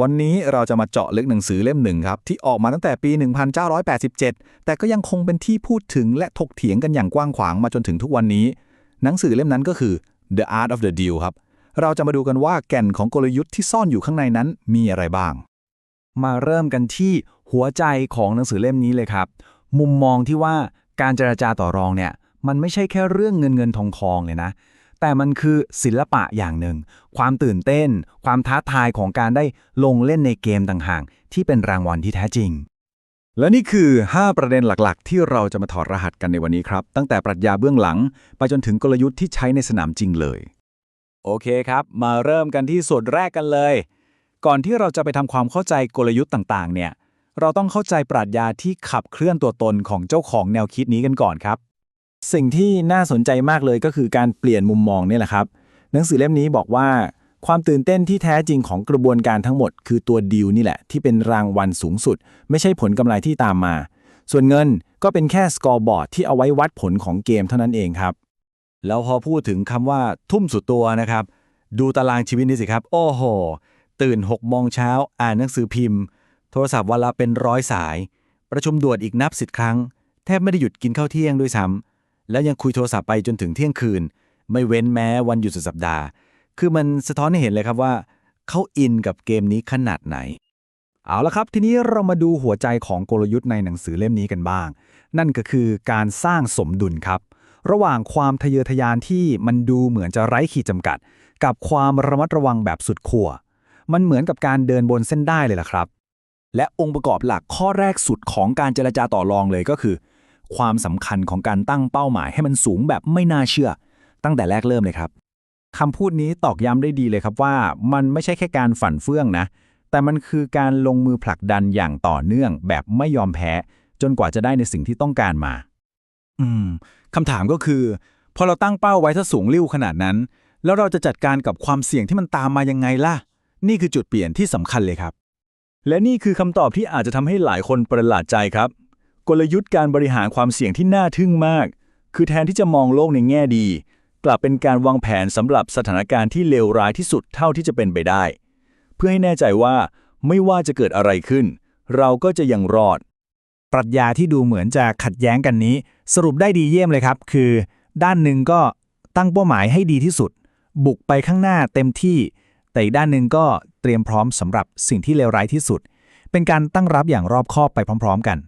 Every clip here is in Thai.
วันนี้เราจะมาเจาะลึกหนังสือเล่มหนึ่งครับ ที่ออกมาตั้งแต่ปี 1987 แต่ก็ยังคงเป็นที่พูดถึงและถกเถียงกันอย่างกว้างขวางมาจนถึงทุกวันนี้ หนังสือเล่มนั้นก็คือ The Art of the Deal ครับ เราจะมาดูกันว่าแก่นของกลยุทธ์ที่ซ่อนอยู่ข้างในนั้นมีอะไรบ้าง มาเริ่มกันที่หัวใจของหนังสือเล่มนี้เลยครับ มุมมองที่ว่าการเจรจาต่อรองเนี่ยมันไม่ใช่แค่เรื่องเงินเงินทองทองเลยนะ แต่มันคือศิลปะอย่างหนึ่ง ความตื่นเต้น ความท้าทายของการได้ลงเล่นในเกมต่างๆที่เป็นรางวัลที่แท้จริง และนี่คือ 5 ประเด็นหลักๆ ที่เราจะมาถอดรหัสกันในวันนี้ครับ ตั้งแต่ปรัชญาเบื้องหลัง ไปจนถึงกลยุทธ์ที่ใช้ในสนามจริงเลย โอเคครับ มาเริ่มกันที่ส่วนแรกกันเลย ก่อนที่เราจะไปทำความเข้าใจกลยุทธ์ต่างๆ เนี่ย เราต้องเข้าใจปรัชญาที่ขับเคลื่อนตัวตนของเจ้าของแนวคิดนี้กันก่อนครับ สิ่งที่น่าสนใจมากเลยก็คือการเปลี่ยนมุมมองนี่แหละครับ หนังสือเล่มนี้บอกว่า ความตื่นเต้นที่แท้จริงของกระบวนการทั้งหมด คือตัวดีลนี่แหละ ที่เป็นรางวัลสูงสุด ไม่ใช่ผลกำไรที่ตามมา ส่วนเงินก็เป็นแค่สกอร์บอร์ดที่เอาไว้วัดผลของเกมเท่านั้นเองครับ แล้วพอพูดถึงคำว่าทุ่มสุดตัวนะครับ ดูตารางชีวิตนี่สิครับ โอ้โห ตื่น6โมงเช้าอ่านหนังสือพิมพ์ โทรศัพท์วันละเป็นร้อยสาย ประชุมด่วนอีกนับสิบครั้ง แทบไม่ได้หยุดกินข้าวเที่ยงด้วยซ้ำ แล้วยังคุยโทรศัพท์ไปจนถึงเที่ยงคืน ไม่เว้นแม้วันหยุดสุดสัปดาห์ คือมันสะท้อนให้เห็นเลยครับว่าเขาอินกับเกมนี้ขนาดไหน เอาละครับ ทีนี้เรามาดูหัวใจของกลยุทธ์ในหนังสือเล่มนี้กันบ้าง นั่นก็คือการสร้างสมดุลครับ ระหว่างความทะเยอทะยานที่มันดูเหมือนจะไร้ขีดจำกัด กับความระมัดระวังแบบสุดขั้วมันเหมือนกับการเดินบนเส้นได้เลยล่ะครับ และองค์ประกอบหลักข้อแรกสุดของการเจรจาต่อรองเลยก็คือ ความสำคัญของการตั้งเป้าหมายให้มันสูงแบบไม่น่าเชื่อ ตั้งแต่แรกเริ่มเลยครับคำพูดนี้ตอกย้ำได้ดีเลยครับว่า มันไม่ใช่แค่การฝันเฟื่องนะ แต่มันคือการลงมือผลักดันอย่างต่อเนื่องแบบไม่ยอมแพ้ จนกว่าจะได้ในสิ่งที่ต้องการมา อืมคำถามก็คือ พอเราตั้งเป้าไว้ถ้าสูงริ่วขนาดนั้น แล้วเราจะจัดการกับความเสี่ยงที่มันตามมายังไงล่ะ นี่คือจุดเปลี่ยนที่สำคัญเลยครับ และนี่คือคำตอบที่อาจจะทำให้หลายคนประหลาดใจครับ กลยุทธ์การบริหารความเสี่ยงที่น่าทึ่งมาก คือแทนที่จะมองโลกในแง่ดี กลับเป็นการวางแผนสำหรับสถานการณ์ที่เลวร้ายที่สุดเท่าที่จะเป็นไปได้ เพื่อให้แน่ใจว่าไม่ว่าจะเกิดอะไรขึ้น เราก็จะยังรอด ปรัชญาที่ดูเหมือนจะขัดแย้งกันนี้ สรุปได้ดีเยี่ยมเลยครับ คือ ด้านหนึ่งก็ตั้งเป้าหมายให้ดีที่สุด บุกไปข้างหน้าเต็มที่ แต่อีกด้านหนึ่งก็เตรียมพร้อมสำหรับสิ่งที่เลวร้ายที่สุด เป็นการตั้งรับอย่างรอบคอบไปพร้อม ๆ กัน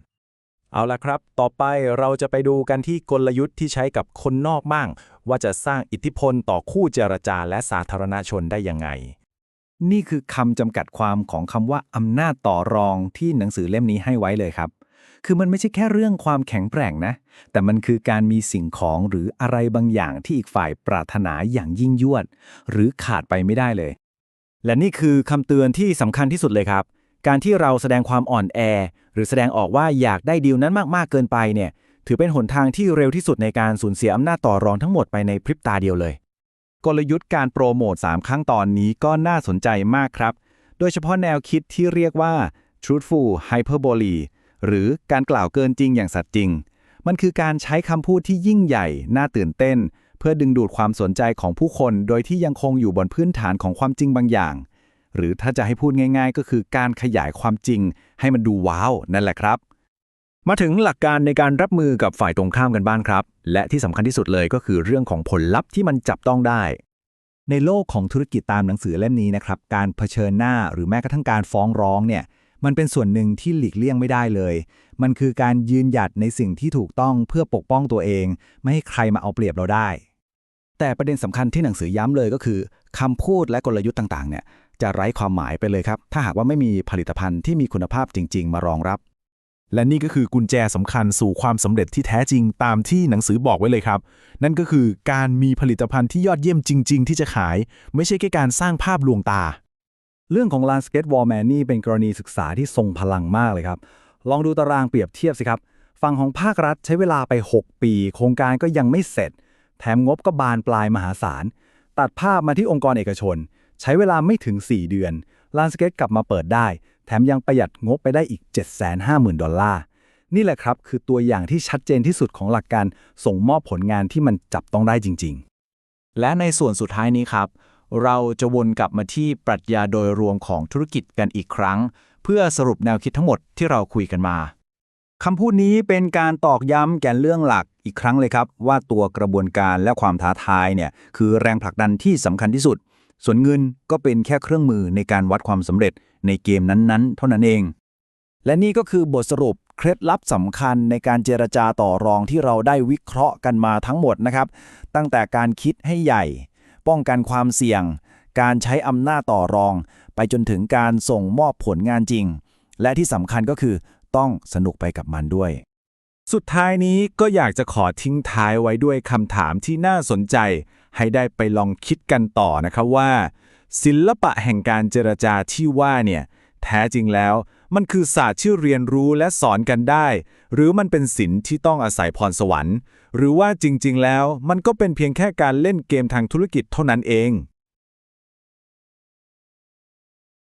เอาละครับ ต่อไปเราจะไปดูกันที่กลยุทธ์ที่ใช้กับคนนอกบ้าง ว่าจะสร้างอิทธิพลต่อคู่เจรจาและสาธารณชนได้ยังไง นี่คือคำจำกัดความของคำว่าอำนาจต่อรองที่หนังสือเล่มนี้ให้ไว้เลยครับ คือมันไม่ใช่แค่เรื่องความแข็งแกร่งนะ แต่มันคือการมีสิ่งของหรืออะไรบางอย่างที่อีกฝ่ายปรารถนาอย่างยิ่งยวด หรือขาดไปไม่ได้เลย และนี่คือคำเตือนที่สำคัญที่สุดเลยครับ การที่เราแสดงความอ่อนแอ หรือแสดงออกว่าอยากได้ดีลนั้นมากๆเกินไปเนี่ยถือเป็นหนทางที่เร็วที่สุดในการสูญเสียอำนาจต่อรองทั้งหมดไปในพริบตาเดียวเลย กลยุทธ์การโปรโมท3ครั้งตอนนี้ก็น่าสนใจมากครับ โดยเฉพาะแนวคิดที่เรียกว่า truthful hyperbole หรือการกล่าวเกินจริงอย่างสัตย์จริง มันคือการใช้คำพูดที่ยิ่งใหญ่ น่าตื่นเต้น เพื่อดึงดูดความสนใจของผู้คน โดยที่ยังคงอยู่บนพื้นฐานของความจริงบางอย่าง หรือถ้าจะให้พูดง่าย ๆ ก็คือการขยายความจริง ให้มันดูว้าวนั่นแหละครับ มาถึงหลักการในการรับมือกับฝ่ายตรงข้ามกันบ้างครับ และที่สำคัญที่สุดเลยก็คือเรื่องของผลลัพธ์ที่มันจับต้องได้ ในโลกของธุรกิจตามหนังสือเล่มนี้นะครับการเผชิญหน้าหรือแม้กระทั่งการฟ้องร้องเนี่ยมันเป็นส่วนหนึ่งที่หลีกเลี่ยงไม่ได้เลย มันคือการยืนหยัดในสิ่งที่ถูกต้องเพื่อปกป้องตัวเอง ไม่ให้ใครมาเอาเปรียบเราได้ แต่ประเด็นสำคัญที่หนังสือย้ำเลยก็คือคำพูดและกลยุทธ์ต่างๆ เนี่ย จะไร้ความหมายไปเลยครับ ถ้าหากว่าไม่มีผลิตภัณฑ์ที่มีคุณภาพจริง ๆ มารองรับ และนี่ก็คือกุญแจสำคัญสู่ความสำเร็จที่แท้จริงตามที่หนังสือบอกไว้เลยครับ นั่นก็คือการมีผลิตภัณฑ์ที่ยอดเยี่ยมจริง ๆ ที่จะขาย ไม่ใช่แค่การสร้างภาพลวงตา เรื่องของ Landscape Wallman นี่เป็นกรณีศึกษาที่ทรงพลังมากเลยครับ ลองดูตารางเปรียบเทียบสิครับฝั่งของภาครัฐใช้เวลาไป 6 ปี โครงการก็ยังไม่เสร็จ แถมงบก็บานปลายมหาศาล ตัดภาพมาที่องค์กรเอกชน ใช้เวลาไม่ถึง 4 เดือน Landscape กลับมาเปิดได้ แถมยังประหยัดงบไปได้อีก 750,000 ดอลลาร์ นี่แหละครับ คือตัวอย่างที่ชัดเจนที่สุดของหลักการส่งมอบผลงานที่มันจับต้องได้จริง ๆ และในส่วนสุดท้ายนี้ครับ เราจะวนกลับมาที่ปรัชญาโดยรวมของธุรกิจกันอีกครั้ง เพื่อสรุปแนวคิดทั้งหมดที่เราคุยกันมาคำพูดนี้เป็นการตอกย้ำแก่นเรื่องหลักอีกครั้งเลยครับ ว่าตัวกระบวนการและความท้าทายเนี่ยคือแรงผลักดันที่สำคัญที่สุด ส่วนเงินก็เป็นแค่เครื่องมือในการวัดความสำเร็จในเกมนั้นๆ เท่านั้นเอง และนี่ก็คือบทสรุปเคล็ดลับสำคัญในการเจรจาต่อรองที่เราได้วิเคราะห์กันมาทั้งหมดนะครับ ตั้งแต่การคิดให้ใหญ่ ป้องกันความเสี่ยง การใช้อำนาจต่อรอง ไปจนถึงการส่งมอบผลงานจริง และที่สำคัญก็คือต้องสนุกไปกับมันด้วย สุดท้ายนี้ก็อยากจะขอทิ้งท้ายไว้ด้วยคำถามที่น่าสนใจ ให้ได้ไปลองคิดกันต่อนะครับว่า ศิลปะแห่งการเจรจาที่ว่าเนี่ย แท้จริงแล้วมันคือศาสตร์ที่เรียนรู้และสอนกันได้ หรือมันเป็นศิลป์ที่ต้องอาศัยพรสวรรค์ หรือว่าจริง ๆ แล้วมันก็เป็นเพียงแค่การเล่นเกมทางธุรกิจเท่านั้นเอง